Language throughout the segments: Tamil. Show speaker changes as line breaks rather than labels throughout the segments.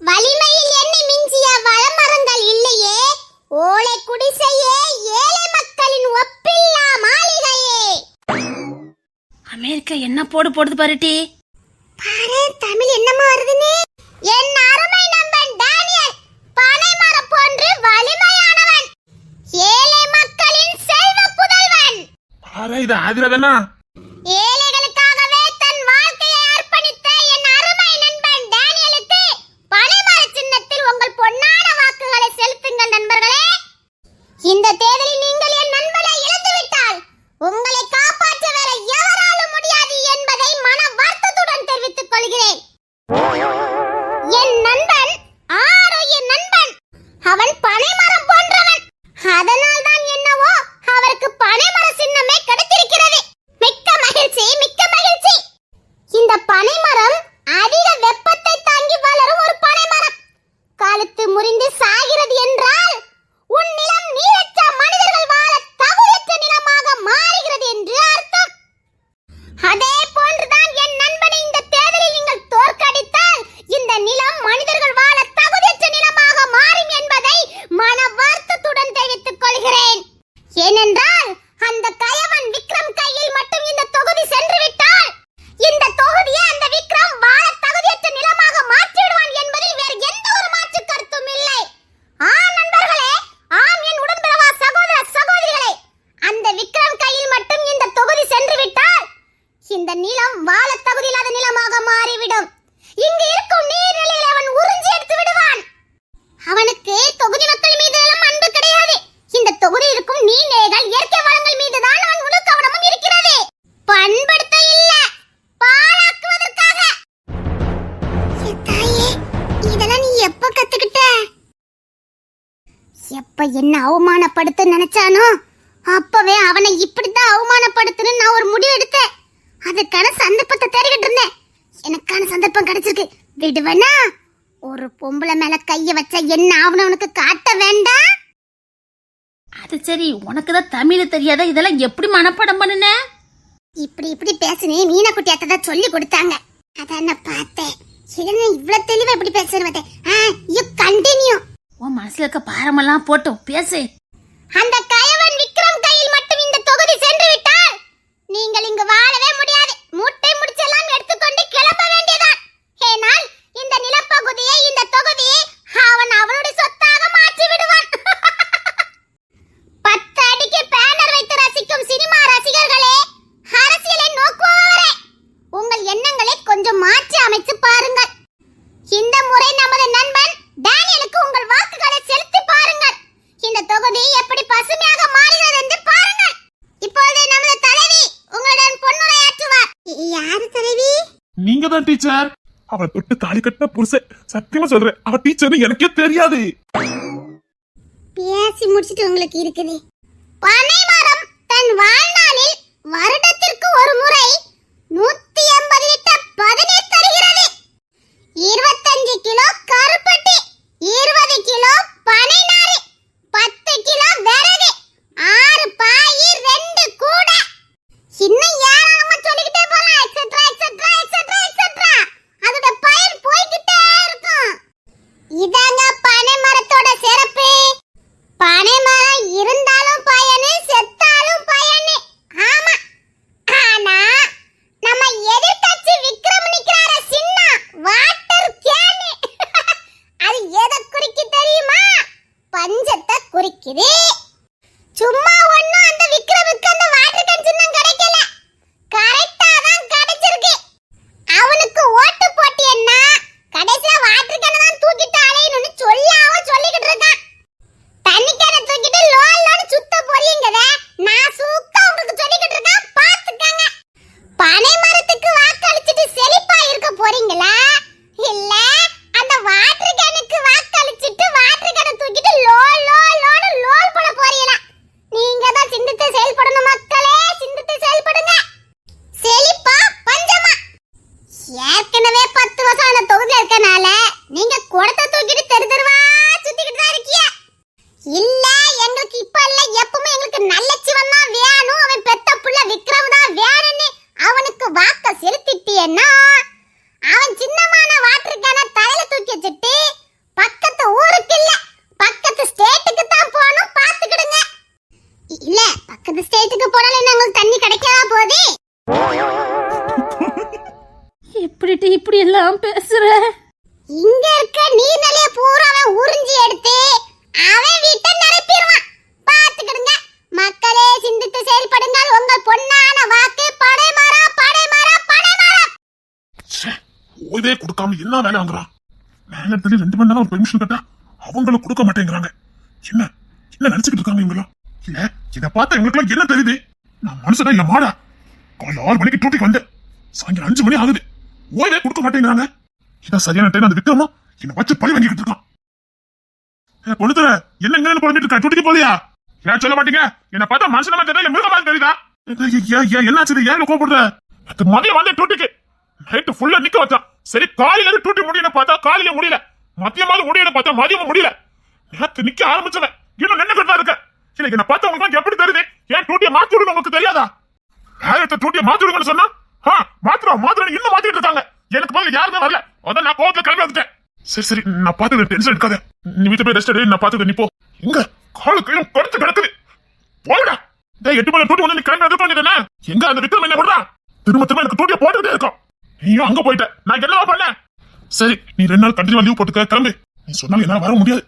வலிமையில் என்னை மிஞ்சிய வளமரங்கள் இல்லையே. ஓலை குடிசையே ஏழை மக்களின் ஒப்பில்லா மாளிகையே.
அமெரிக்கா என்ன போடு போடுது பாருட்டி
பாரு தமிழ் என்னமா வருதுன்னு? என் அருமை நம்பன் டேனியல் பனை மரம் போன்று வலிமையானவன். ஏழை மக்களின் செல்வ புதல்வன்.
பாரு இது
ஆதிரா முறிந்து சாய் விடுவனா? ஒரு பொம்பளை மேல கைய வச்சா என்ன ஆவணும் உனக்கு காட்ட வேண்டாம்
அது சரி உனக்கு தான் தமிழ் தெரியாத இதெல்லாம் எப்படி மனப்பாடம் பண்ணுன?
இப்படி இப்படி பேசுனே மீனக்குட்டி அத்தை தான் சொல்லி கொடுத்தாங்க. அதான் என்ன பார்த்தேன். என்ன இவ்வளவு தெளிவா இப்படி பேசுறவதே யூ கண்டினியூ
உன் மனசுல இருக்க பாரமெல்லாம் போட்டோம். பேசு.
அந்த கயவன் விக்ரம் கையில் மட்டும் இந்த தொகுதி சென்று விட்டால் நீங்கள் இங்கு வாழவே முடியாது.
புருஷன் சத்தியமா சொல்றேன் அவ டீச்சர்னு எனக்கே தெரியாது.
பேசி முடிச்சிட்டு உங்களுக்கு இருக்குது. பனை மரம் தன் வாழ்நாளில் வருடத்திற்கு ஒரு முறை நூத்தி எண்பது லிட்டர் பதநீர் தருகிறது. இருபத்தஞ்சு கிலோ கருப்பட்டி இருபது கிலோ பனை பத்து கிலோ விறகு ஆறு பாயிர் ரெண்டு கூட. இன்னும் ஏராளமா சொல்லிக்கிட்டே போலாம். எக்ஸெட்ரா எக்ஸெட்ரா எக்ஸெட்ரா எக்ஸெட்ரா அதோட பயன் போய்கிட்டே இருக்கும். இதாங்க பனை மரத்தோட
ஓய்வே கொடுக்காம என்ன வேலை வாங்குறான்? நேரத்துல ரெண்டு மணி நேரம் ஒரு பெர்மிஷன் கேட்டா அவங்களும் கொடுக்க மாட்டேங்கிறாங்க. என்ன? என்ன நினைச்சுக்கிட்டு இருக்காங்க இவங்களாம் இல்ல இதை பார்த்தா இவங்களுக்குலாம் என்ன தெரியுது? நான் மனுஷனா இல்ல மாடா? காலையில் ஆறு மணிக்கு டூட்டிக்கு வந்தேன். சாயங்காலம் அஞ்சு மணி ஆகுது. ஓய்வே கொடுக்க மாட்டேங்கிறாங்க. இதான் சரியான டைம் அந்த விக்ரமா என்னை வச்சு பழி வாங்கிக்கிட்டு இருக்கான். ஏ, என்ன எங்க குழம்பிட்டு இருக்க? டூட்டிக்கு போலியா? ஏன் சொல்ல மாட்டீங்க? என்ன பார்த்தா மனுஷனமா தெரியல மிருகமா தெரியுதா? ஏ, ஏ, என்னாச்சு ஏன் கோபப்படுற மதியம் வந்தேன் டூட்டிக்கு நைட்டு ஃபுல்லா நிக்க வச்சான். சரி காலையில இருந்து டூட்டி முடியும் பார்த்தா காலையில முடியல. மதியமாவது முடியும் பார்த்தா மதியமும் முடியல. நேத்து நிக்க ஆரம்பிச்சவன். இன்னும் நின்று தான் இருக்க. சரி என்ன பார்த்தா உங்களுக்கு எப்படி தெரியுது? ஏன் டூட்டியை மாத்தி விடுங்க உங்களுக்கு தெரியாதா? நேரத்தை டூட்டியை மாத்தி விடுங்கன்னு சொன்னா ஆ மாத்துறோம் மாத்திரம் இன்னும் மாத்திட்டு இருக்காங்க. எனக்கு பதில் யாருமே வரல. அதான் நான் கோவத்துல கிளம்பி வந்துட்டேன். சரி சரி நான் பார்த்து டென்ஷன் எடுக்காத. நீ வீட்டு போய் ரெஸ்ட் எடு நான் பார்த்து நீ போ. எங்க? காலு கையும் கடுத்து கிடக்குது. போடா. டேய் எட்டு மணி டூட்டி வந்து நீ கிளம்பி எதிர்பார்க்கிறேன் எங்க அந்த விக்ரம் என்ன பண்றான் திரும்ப திரும்ப எனக்கு டூட்டியை போட்டுக்கிட்டே இருக்கும் நீயும் அங்க போயிட்ட. நான் என்ன பண்ண சரி நீ ரெண்டு நாள் கண்டிப்பா லீவ் போட்டுக்க கிளம்பு. நீ சொன்னாலும் என்னால வர முடியாது.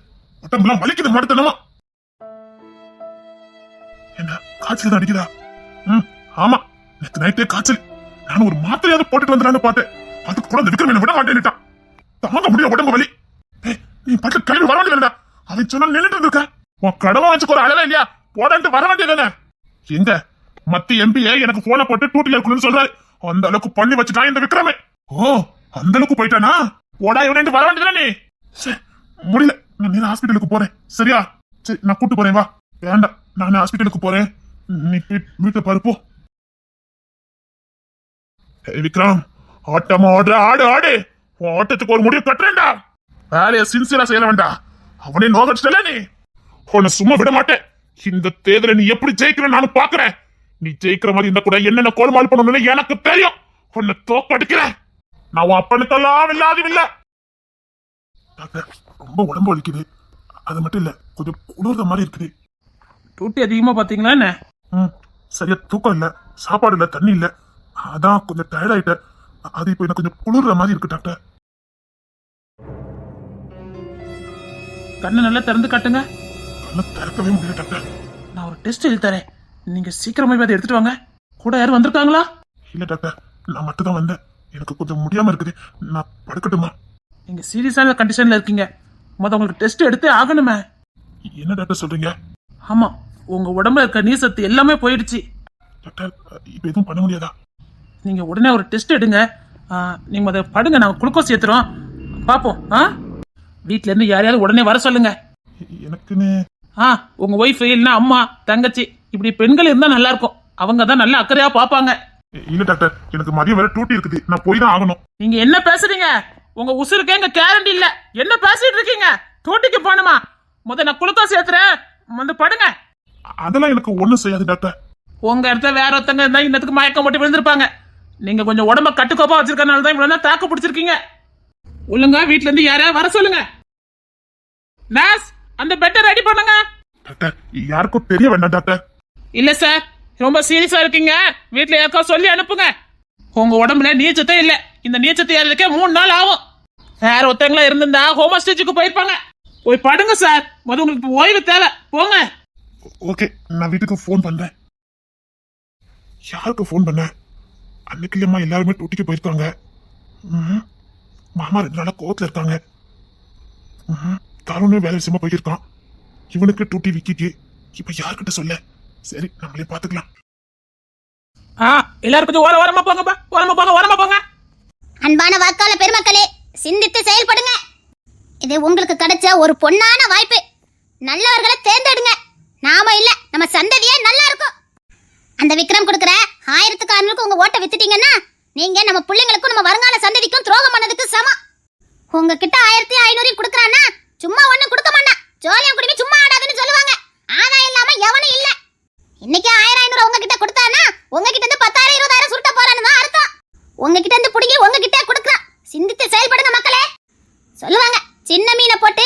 உடம்புலாம் வலிக்குது மடத்தனமா என்ன காய்ச்சல் தான் அடிக்குதா? ம் ஆமா. நேற்று நைட்டே காய்ச்சல். நான் ஒரு மாத்திரையாவது போட்டுட்டு வந்துடான்னு பார்த்தேன். அதுக்கு கூட அந்த விக்ரம் என்ன விட மாட்டேன்னுட்டான் தாங்க முடியல உடம்பு வலி. நீ பாட்டு கிளம்பி வர வேண்டியதுடா அவன் சொன்னா நின்றுட்டு இருக்க உன் கடமை வச்சுக்கு ஒரு அளவே இல்லையா? போடான்ட்டு வர வேண்டியதானே எங்க? மத்தி எம்பிஏ எனக்கு போனை போட்டு டூட்டில இருக்கணும்னு சொல்றாரு. அந்த அளவுக்கு பண்ணி வச்சுட்டான் இந்த விக்ரமே. ஓ அந்த அளவுக்கு போயிட்டானா? ஓடா இவனு வர வேண்டியதானே நீ? சே, முடியல. நான் நேரா ஹாஸ்பிட்டலுக்கு போறேன். சரியா? சரி நான் கூட்டு போறேன் வா. வேண்டாம் நான் ஹாஸ்பிட்டலுக்கு போறேன். நீ வீட்டை பருப்போ விக்ரம் ஆட்டம் ஆடுற ஆடு ஆடு. ஆட்டத்துக்கு ஒரு முடிவு கட்டுறேன்டா. வேலையை சின்சியரா செய்ய வேண்டாம். அவனே நோகடிச்சிட்டல நீ? உன்னை சும்மா விட மாட்டேன். இந்த தேர்தலை நீ எப்படி ஜெயிக்கிற நானும் பாக்குறேன் நீ ஜெயிக்கிற மாதிரி இருந்தா கூட என்னென்ன கோல்மால் பண்ணணும்னு எனக்கு தெரியும். உன்னை தோக்கடிக்கிறேன். நான் உன் அப்பனுக்கெல்லாம் இல்லாத இல்ல டாக்டர் ரொம்ப உடம்பு வலிக்குது. அது மட்டும் இல்ல கொஞ்சம் குளிர்ற மாதிரி இருக்குது.
டூட்டி அதிகமாக பார்த்தீங்களா என்ன?
ம் சரியா தூக்கம் இல்ல சாப்பாடு இல்ல தண்ணி இல்ல. அதான் கொஞ்சம் டயர்ட் ஆயிட்டேன். அது இப்போ எனக்கு கொஞ்சம் குளிர்ற மாதிரி இருக்கு டாக்டர்.
கண்ணை நல்லா திறந்து காட்டுங்க.
கண்ணை திறக்கவே முடியல டாக்டர்.
நான் ஒரு டெஸ்ட் எழுதி தரேன். நீங்கள் சீக்கிரமாகவே அதை எடுத்துட்டு வாங்க. கூட யாரும் வந்திருக்காங்களா?
இல்ல டாக்டர். நான் மட்டும் தான் வந்தேன். எனக்கு கொஞ்சம் முடியாம இருக்குது. நான் படுக்கட்டுமா?
நீங்கள் சீரியஸான கண்டிஷனில் இருக்கீங்க. மொதல் உங்களுக்கு டெஸ்ட் எடுத்தே ஆகணுமே.
என்ன டாக்டர் சொல்றீங்க?
ஆமாம் உங்கள் உடம்புல இருக்க நீர் சத்து எல்லாமே போயிடுச்சு.
டாக்டர் இப்போ எதுவும் பண்ண முடியாதா?
நீங்கள் உடனே ஒரு டெஸ்ட் எடுங்க. நீங்கள் அதை படுங்க. நாங்கள் குளுக்கோஸ் ஏற்றுறோம் பார்ப்போம் ஆ? வீட்டிலேருந்து யாரையாவது உடனே வர சொல்லுங்க.
எனக்குன்னு
ஆ உங்கள் ஒய்ஃப் இல்லைன்னா அம்மா தங்கச்சி இப்படி பெண்கள் இருந்தால் நல்லா இருக்கும் அவங்க தான் நல்லா அக்கறையாக பார்ப்பாங்க.
இல்ல டாக்டர். எனக்கு மதியம் வேற டூட்டி இருக்குது. நான் போய் தான் ஆகணும்.
நீங்க என்ன பேசுறீங்க? உங்க உசுருக்கே இங்க கேரண்டி இல்ல. என்ன பேசிட்டு இருக்கீங்க? டூட்டிக்கு போகணுமா? முத நான் குளுக்கோஸ் ஏத்துறேன் வந்து படுங்க.
அதெல்லாம் எனக்கு ஒண்ணும் செய்யாது டாக்டர்.
உங்க இடத்துல வேற ஒருத்தங்க இருந்தா இன்னத்துக்கு மயக்கம் போட்டு விழுந்திருப்பாங்க. நீங்க கொஞ்சம் உடம்ப கட்டுக்கோப்பா வச்சிருக்கனால தான் இவ்வளவு தாக்கு பிடிச்சிருக்கீங்க. ஒழுங்கா வீட்ல இருந்து யாரையா வர சொல்லுங்க. நாஸ் அந்த பெட்டை ரெடி பண்ணுங்க.
டாக்டர் யாருக்கும் தெரிய வேண்டாம் டாக்டர்.
இல்லை சார் ரொம்ப சீரியஸாக இருக்கீங்க. வீட்டில் யாருக்கோ சொல்லி அனுப்புங்க. உங்க உடம்புல நீச்சத்தே இல்லை. இந்த நீச்சத்தை ஏறதுக்கே மூணு நாள் ஆகும். வேற ஒருத்தங்களா இருந்திருந்தா ஹோம் ஸ்டேஜுக்கு போயிருப்பாங்க. போய் படுங்க சார். முத உங்களுக்கு ஓய்வு தேவை. போங்க.
ஓகே நான் வீட்டுக்கு ஃபோன் பண்ணுறேன் யாருக்கு ஃபோன் பண்ண? அன்னைக்கு இல்லம்மா எல்லாருமே டூட்டிக்கு போயிருக்காங்க. மாமா ரெண்டு நாளாக கோவத்தில் இருக்காங்க. ம்ஹும். தருணும் வேலை விஷயமா போயிருக்கான் இவனுக்கு டூட்டி விக்கிட்டு இப்போ யார்கிட்ட சொல்ல? சரி நம்மளே பாத்துக்கலாம்
ஆ எல்லாரும் கொஞ்சம் ஓர ஓரமா போங்கப்பா ஓரமா போங்க ஓரமா போங்க.
அன்பான வாக்காள பெருமக்களே சிந்தித்து செயல்படுங்க. இது உங்களுக்கு கிடைச்ச ஒரு பொன்னான வாய்ப்பு. நல்லவர்களை தேர்ந்தெடுங்க. நாம இல்ல நம்ம சந்ததியே நல்லா இருக்கும். அந்த விக்ரம் கொடுக்குற ஆயிரத்துக்கு அறுநூறுக்கு உங்க ஓட்டை வித்துட்டீங்கன்னா நீங்க நம்ம பிள்ளைங்களுக்கும் நம்ம வருங்கால சந்ததிக்கும் துரோகம் பண்ணதுக்கு சமம். உங்ககிட்ட ஆயிரத்தி ஐநூறு கொடுக்குறான்னா சும்மா ஒண்ணும் கொடுக்க மாட்டான். ஜோலியம் குடிமை சும்மா ஆடாதுன்னு சொல்லுவாங்க. ஆதாயம் இல்லாம எவனும் இல்ல. இன்னைக்கு ஆயிரம் ஐநூறு உங்ககிட்ட கொடுத்தானா? உங்ககிட்ட இருந்து பத்தாயிரம் இருபதாயிரம் சுருட்ட போறான்னு தான் அர்த்தம். உங்ககிட்ட இருந்து பிடிங்கி உங்ககிட்ட கொடுக்குறான் சிந்தித்து செயல்படுங்க மக்களே. சொல்லுவாங்க சின்ன மீனை போட்டு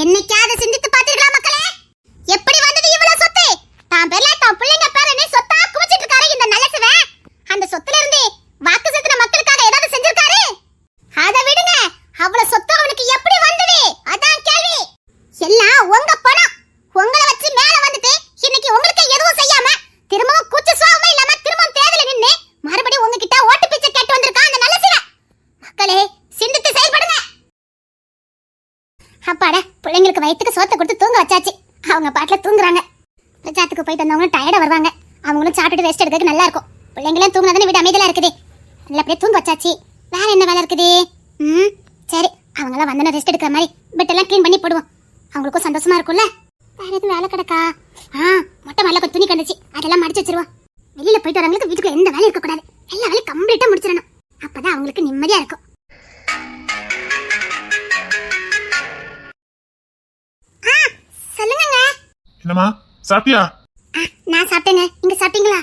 என்னைக்காவது சிந்தித்து பார்த்தீர்களா மக்களே எப்படி வந்தது இவ்வளவு சொத்து தான் பேர்ல தான் பிள்ளைங்க பேரனே சொத்தா குமிச்சிட்டு இருக்காரு இந்த நல்ல சிவன் அந்த சொத்துல இருந்து வாக்கு செலுத்தின மக்களுக்காக ஏதாவது செஞ்சிருக்காரு அத விடுங்க அவ்வளவு சொத்து அவனுக்கு எப்படி வந்தது அதான் கேள்வி எல்லாம் உங்க பணம் உங்களை வச்சு மேல வந்துட்டு இன்னைக்கு உங்களுக்கு எதுவும் செய்யாம திரும்பவும் கூச்ச சுவாபமே இல்லாம திரும்பவும் தேர்தல நின்னு மறுபடியும் உங்ககிட்ட ஓட்டு பிச்சை கேட்டு வந்திருக்கான் அந்த நல்ல சிவன் மக்களே சிந்தித்து செயல்படுங்க அப்பாடா பிள்ளைங்களுக்கு வயிற்றுக்கு சோத்தை கொடுத்து தூங்க வச்சாச்சு அவங்க பாட்டுல தூங்குறாங்க. பிரச்சாரத்துக்கு போயிட்டு வந்தவங்களும் டயர்டாக வருவாங்க. அவங்களும் சாப்பிட்டுட்டு ரெஸ்ட் எடுக்க நல்லா இருக்கும். பிள்ளைங்களும் தூங்கினதானே வீடு அமைதியாக இருக்குது. நல்லபடியா தூங்க வச்சாச்சு. வேற என்ன வேலை இருக்குது? ம் சரி அவங்களாம் வந்தன ரெஸ்ட் எடுக்கிற மாதிரி பெட்டெல்லாம் க்ளீன் பண்ணி போடுவோம். அவங்களுக்கும் சந்தோஷமா இருக்கும்ல? வேற எதுவும் வேலை கிடக்கா? ஆ மொட்டை மேல கொஞ்சம் துணி கண்டுச்சு அதெல்லாம் மடிச்சு வச்சிருவோம். வெளியில போயிட்டு வரவங்களுக்கு வீட்டுக்கு எந்த வேலையும் இருக்கக்கூடாது. எல்லா வேலையும் கம்ப்ளீட்டா முடிச்சிடணும். அப்பதான் அவங்களுக்கு நிம்மதியா இருக்கும்.
என்னம்மா? சாப்பிட்டியா?
நான் சாப்பிட்டேங்க. நீங்க சாப்பிட்டீங்களா?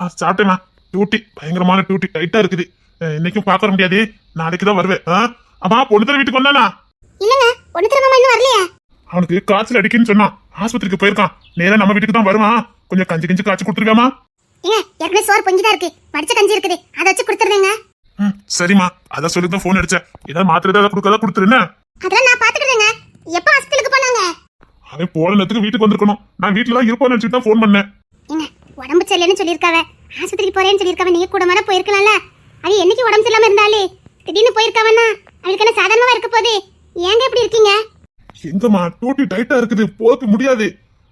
ஆ சாப்பிட்டேம்மா. டியூட்டி பயங்கரமான டியூட்டி டைட்டா இருக்குது. இன்னைக்கும் பார்க்க வர முடியாது. நாளைக்கு தான் வருவேன்? அம்மா பொண்ணு தர வீட்டுக்கு வந்தானா?
இல்லங்க. ஒண்ணு திரும்ப இன்னும் வரலையா.
அவனுக்கு காய்ச்சல் அடிக்குன்னு சொன்னான். ஆஸ்பத்திரிக்கு போயிருக்கான். நேரா நம்ம வீட்டுக்கு தான் வருவான். கொஞ்சம் கஞ்சி கஞ்சி காய்ச்சி கொடுத்துருக்காமா
ஏங்க ஏற்கனவே சோறு பொங்கிதான் இருக்கு. வடிச்ச கஞ்சி இருக்குது. அதை வச்சு கொடுத்துருந்தேங்க
ம் சரிம்மா. அதான் சொல்லி தான் ஃபோன் அடிச்சேன். ஏதாவது மாத்திரை ஏதாவது கொடுக்கறதா கொடுத்துருன்னு
அதெல்லாம் நான் பாத்துக்கிட்டேங்க எப்ப ஹாஸ்பிட்டலுக்கு போனாங்க?
அவன் போன நேரத்துக்கு வீட்டுக்கு வந்திருக்கணும். நான் வீட்டுல தான் இருப்போம்னு நினைச்சிட்டு தான் ஃபோன் பண்ணேன்.
உடம்பு சரியில்லைன்னு சொல்லியிருக்காவ. ஆஸ்பத்திரிக்கு போறேன்னு சொல்லியிருக்காவ. நீங்க கூட மாதிரி போயிருக்கலாம்ல. அது என்னைக்கு உடம்பு சரியில்லாம இருந்தாலே? திடீர்னு போயிருக்காவன்னா அவளுக்கு என்ன சாதாரணமா இருக்க போகுது? ஏங்க இப்படி இருக்கீங்க?
எங்கம்மா டியூட்டி டைட்டா இருக்குது. போக முடியாது.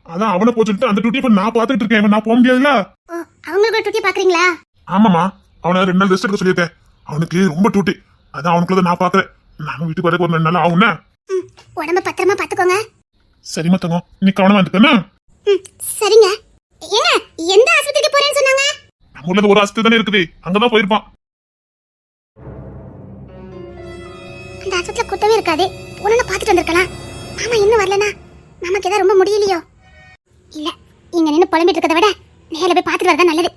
அதான் அவனை போச்சுட்டு அந்த டியூட்டி இப்ப நான் பாத்துட்டு இருக்கேன். நான் போக முடியாதுல்ல?
ஓ அவங்களுக்கு டூட்டி பாக்குறீங்களா
ஆமாமா அவனை ரெண்டு நாள் ரெஸ்ட் எடுக்க சொல்லியிருக்கேன். அவனுக்கு ரொம்ப டியூட்டி அதான் அவனுக்குள்ள நான் பாக்குறேன் நானும் வீட்டுக்கு வரக்கு ஒரு ரெண்டு நாள் ஆகும்னா
உடம்ப பத்திரமா பாத்துக்கோங்க
சரிம்மா தங்கம் நீ கவனமா
ம் சரிங்க. ஏங்க எந்த ஆஸ்பத்திரிக்கு போறேன்னு சொன்னாங்க?
ஊர்ல ஒரு ஆஸ்பத்திரி தானே இருக்குது. அங்கதான் போயிருப்பான்.
அந்த ஆஸ்பத்திரியில கூட்டமே இருக்காது. போனா பாத்துட்டு வந்திருக்கலாம். மாமா இன்னும் வரலனா மாமாக்கு ஏதாவது ரொம்ப முடியலையோ? இல்ல இங்க நின்னு புலம்பிட்டு இருக்கதை விட நேரில் போய் பாத்துட்டு வரதான் நல்லது.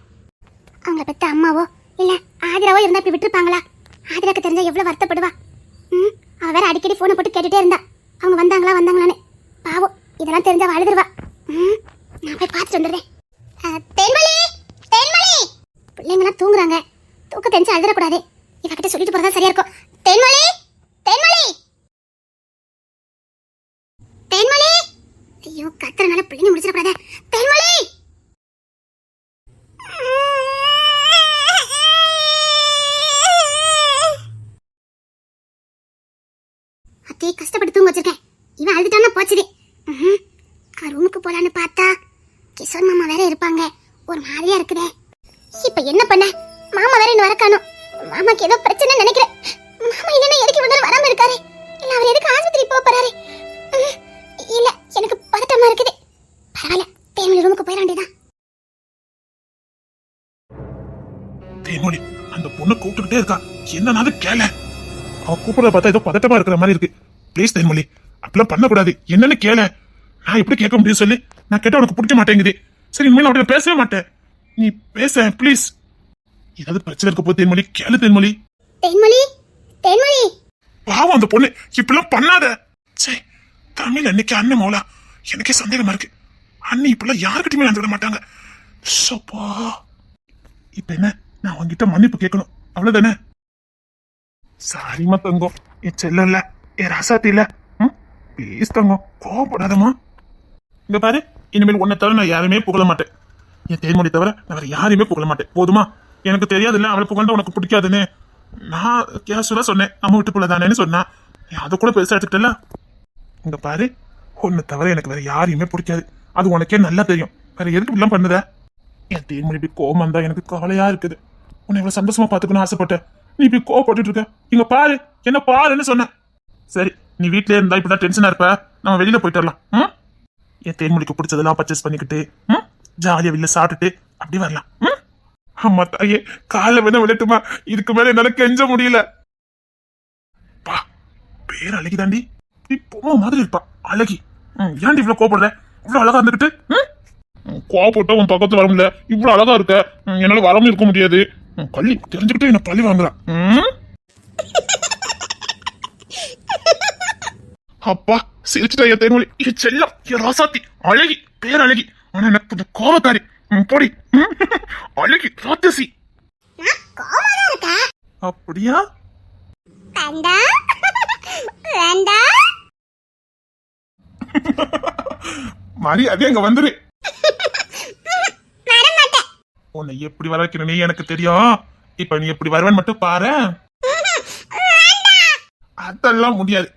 அவங்கள பெத்த அம்மாவோ இல்ல ஆதிராவோ இருந்தா இப்படி விட்டுருப்பாங்களா? ஆதிராக்கு தெரிஞ்சா எவ்வளவு வருத்தப்படுவா? ம் அவ வேற அடிக்கடி போனை போட்டு கேட்டுட்டே இருந்தா. அவங்க வந்தாங்களா வந்தாங்களான்னு பாவம் இதெல்லாம் தெரிஞ்சா அவ நான் போய் பார்த்துட்டு வந்துடுறேன். அஹ், தேன்மொழி பிள்ளைங்களாம் தூங்குறாங்க. தூக்க தெரிஞ்சு அழுதுறக்கூடாது. இவகிட்ட சொல்லிட்டு போறதா சரியா இருக்கும் தேன்மொழி தேன்மொழி. தேன்மொழி. ஐயோ கத்துறனால பிள்ளைங்க முடிச்சிடக்கூடாது. தேன்மொழி. பொண்ணு
கூப்பிட்டுக்கிட்டே இருக்கா. என்னன்னாது கேள. அவ கூப்பிடுறத பார்த்தா ஏதோ பதட்டமா இருக்கிற மாதிரி இருக்கு. ப்ளீஸ் தேன்மொழி அப்படிலாம் பண்ணக்கூடாது. என்னன்னு கேள. நான் எப்படி கேட்க முடியும் சொல்லி. நான் கேட்ட உனக்கு பிடிக்க மாட்டேங்குது. சரி இனிமேல் அவட்ட பேசவே மாட்டேன். நீ பேச ப்ளீஸ் ஏதாவது பிரச்சனை இருக்க போது தேன்மொழி கேளு தேன்மொழி
தேன்மொழி தேன்மொழி
பாவம் அந்த பொண்ணு. இப்படிலாம் பண்ணாத. சே தமிழ் அன்னைக்கு அண்ணன் மௌலா. எனக்கே சந்தேகமா இருக்கு. அண்ணி இப்படிலாம் யாருக்கிட்டயுமே நடந்துட மாட்டாங்க. சப்பா இப்ப என்ன? நான் மன்னிப்பு கேட்கணும். அவ்வளவுதானே? சாரிம்மா தங்கம். என் செல்லம் இல்ல என் ராசாத்தி இல்ல ம்? ப்ளீஸ் தங்கம் கோவப்படாதம்மா. இங்க பாரு இனிமேல் உன்னை தவிர நான் யாருமே புகழ மாட்டேன். என் தேன்மொழி தவிர நான் வேற யாரையுமே புகழ மாட்டேன். போதுமா? எனக்கு தெரியாதுல்ல அவளை புகழ்ந்தா உனக்கு பிடிக்காதுன்னு. நான் கேஷுவலா சொன்னேன் அம்மா விட்டு புள்ள தானேன்னு சொன்னா. நீ அதை கூட பெருசா எடுத்துக்கிட்டல? இங்க பாரு உன்னை தவிர எனக்கு வேற யாரையுமே பிடிக்காது. அது உனக்கே நல்லா தெரியும். வேற எதுக்கு இப்படிலாம் பண்ணுத? என் தேன்மொழி இப்படி கோவம் தான் எனக்கு கவலையா இருக்குது. உன்னை இவ்வளவு சந்தோஷமா பாத்துக்கணும்னு ஆசைப்பட்டேன். நீ இப்படி கோவப்பட்டுட்டு இருக்க. இங்க பாரு. என்ன பாருன்னு சொன்னேன். சரி நீ வீட்லயே இருந்தா இப்பதான் டென்ஷனா இருப்ப. நம்ம வெளியில போயிட்டு வரலாம். ம்? என் தேன்மொழிக்கு பிடிச்சதெல்லாம் பர்ச்சேஸ் பண்ணிக்கிட்டு ம்? ஜாலியா வெளில சாப்பிட்டுட்டு அப்படி வரலாம். ம்? அம்மா தாயே காலை வேணா விடட்டுமா இதுக்கு மேல என்னால கெஞ்ச முடியல. பா பேர் அழகி தாண்டி நீ பொம்மை மாதிரி இருப்பா. அழகி. ம், ஏன்டி இவ்வளவு கோபப்படுற இவ்வளவு அழகா இருந்துகிட்டு ம்? ம், கோவப்பட்ட உன் பக்கத்து வர முடியல. இவ்வளவு அழகா இருக்க. என்னால வராம இருக்க முடியாது. கள்ளி தெரிஞ்சுக்கிட்டு என்ன பழி வாங்குறான் ம்? அப்பா சிரிச்சுட்டா என் தேன்மொழி. என் செல்லம் என் ராசாத்தி. அழகி பேர் அழகி ஆனா எனக்கு கொஞ்சம் கோபக்காரி. போடி. அழகி
இருக்கேன்.
அப்படியா? மாறி அதே அங்க வந்துரு. உன்னை எப்படி வர வைக்கணும் எனக்கு தெரியும். இப்ப நீ எப்படி வருவேன்னு மட்டும் பாரு. அதெல்லாம் முடியாது.